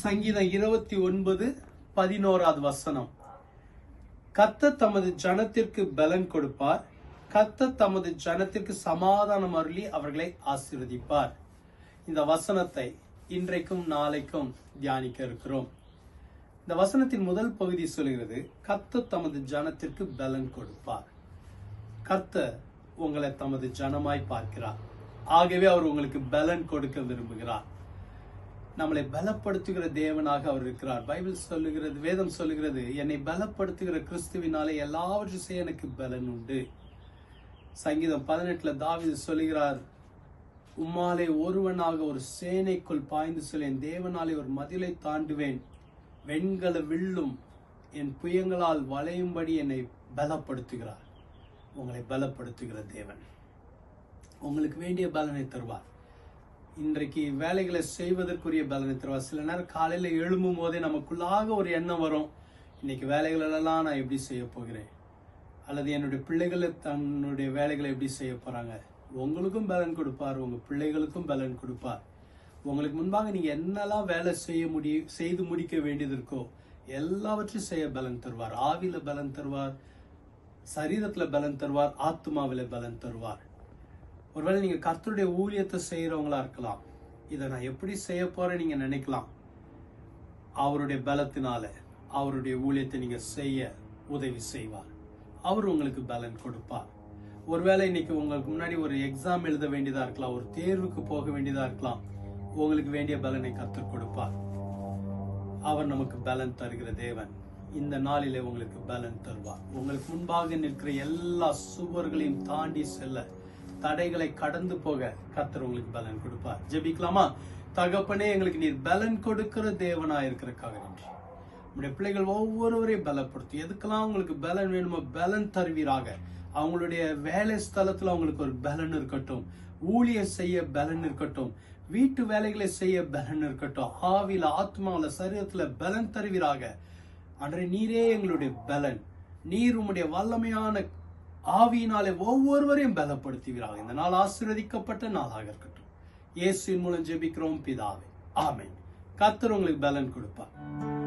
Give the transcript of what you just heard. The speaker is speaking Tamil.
சங்கீதம் இருபத்தி ஒன்பது பதினோராவது வசனம். கத்த தமது ஜனத்திற்கு பலன் கொடுப்பார். கத்த தமது ஜனத்திற்கு சமாதானம் அருளி அவர்களை ஆசீர்வதிப்பார். இந்த வசனத்தை இன்றைக்கும் நாளைக்கும் தியானிக்க இருக்கிறோம். இந்த வசனத்தின் முதல் பகுதி சொல்கிறது கத்த தமது ஜனத்திற்கு பலன் கொடுப்பார். கத்த உங்களை தமது ஜனமாய் பார்க்கிறார். ஆகவே அவர் உங்களுக்கு பலன் கொடுக்க விரும்புகிறார். நம்மளை பலப்படுத்துகிற தேவனாக அவர் இருக்கிறார். பைபிள் சொல்லுகிறது வேதம் சொல்லுகிறது என்னை பலப்படுத்துகிற கிறிஸ்துவினாலே எல்லாவற்றையும் செய்ய எனக்கு பலன் உண்டு. சங்கீதம் பதினெட்டுல தாவிது சொல்லுகிறார் உம்மாலே ஒருவனாக ஒரு சேனைக்குள் பாய்ந்து செல்வேன். தேவனாலே ஒரு மதிலை தாண்டுவேன். வெண்கல வில்லும் என் புயங்களால் வளையும்படி என்னை பலப்படுத்துகிறார். உங்களை பலப்படுத்துகிற தேவன். உங்களுக்கு வேண்டிய பலனை தருவார். இன்றைக்கு வேலைகளை செய்வதற்குரிய பலனை தருவார். சில நேரம் காலையில எழும்பும் போதே நமக்குள்ளாக ஒரு எண்ணம் வரும். இன்னைக்கு வேலைகளெல்லாம் நான் எப்படி செய்ய போகிறேன்? அல்லது என்னுடைய பிள்ளைகளை தன்னுடைய வேலைகளை எப்படி செய்ய போறாங்க? உங்களுக்கும் பலன் கொடுப்பார் உங்க பிள்ளைகளுக்கும் பலன் கொடுப்பார். உங்களுக்கு முன்பாக நீங்க என்னெல்லாம் வேலை செய்ய முடியும் செய்து முடிக்க வேண்டியது இருக்கோ எல்லாவற்றையும் செய்ய பலன் தருவார். ஆவியில் பலன் தருவார் சரீரத்துல பலன் தருவார் ஆத்மாவில பலன் தருவார். ஒருவேளை நீங்கள் கர்த்தருடைய ஊழியத்தை செய்கிறவங்களா இருக்கலாம். இதை நான் எப்படி செய்ய போறேன் நீங்கள் நினைக்கலாம். அவருடைய பலத்தினால அவருடைய ஊழியத்தை நீங்கள் செய்ய உதவி செய்வார். அவர் உங்களுக்கு பலன் கொடுப்பார். ஒருவேளை இன்னைக்கு உங்களுக்கு முன்னாடி ஒரு எக்ஸாம் எழுத வேண்டியதா இருக்கலாம் ஒரு தேர்வுக்கு போக வேண்டியதா இருக்கலாம். உங்களுக்கு வேண்டிய பலனை கற்றுக் கொடுப்பார். அவர் நமக்கு பலன் தருகிற தேவன். இந்த நாளிலே உங்களுக்கு பலன் தருவார். உங்களுக்கு முன்பாக நிற்கிற எல்லா சுவர்களையும் தாண்டி செல்ல தடைகளை கடந்து போக கத்தர் உங்களுக்கு பலன் கொடுப்பார். ஜெபிக்கலாமா? தகப்பனே எங்களுக்கு நீர் பலன் கொடுக்கிற தேவனா இருக்கிறக்காக நன்றி. நம்முடைய பிள்ளைகள் ஒவ்வொருவரையும் பலப்படுத்தி. எதுக்கெல்லாம் உங்களுக்கு பலன் வேணுமோ பலன் தருவீராக. அவங்களுடைய வேலை ஸ்தலத்தில் அவங்களுக்கு ஒரு பலன் இருக்கட்டும். ஊழியர் செய்ய பலன் இருக்கட்டும். வீட்டு வேலைகளை செய்ய பலன் இருக்கட்டும். ஆவில ஆத்மாவில் சரீரத்தில் பலன் தருவீராக. அன்றை நீரே எங்களுடைய பலன். நீர் உம்முடைய வல்லமையான ஆவியினாலே ஒவ்வொருவரையும் பலப்படுத்துகிறார் இந்த நாள் ஆசீர்வதிக்கப்பட்ட நாளாக இருக்கட்டும். இயேசுவின் மூலம் ஜெபிக்கிறோம் பிதாவே. ஆமை கத்தர் உங்களுக்கு பலன் கொடுப்பார்.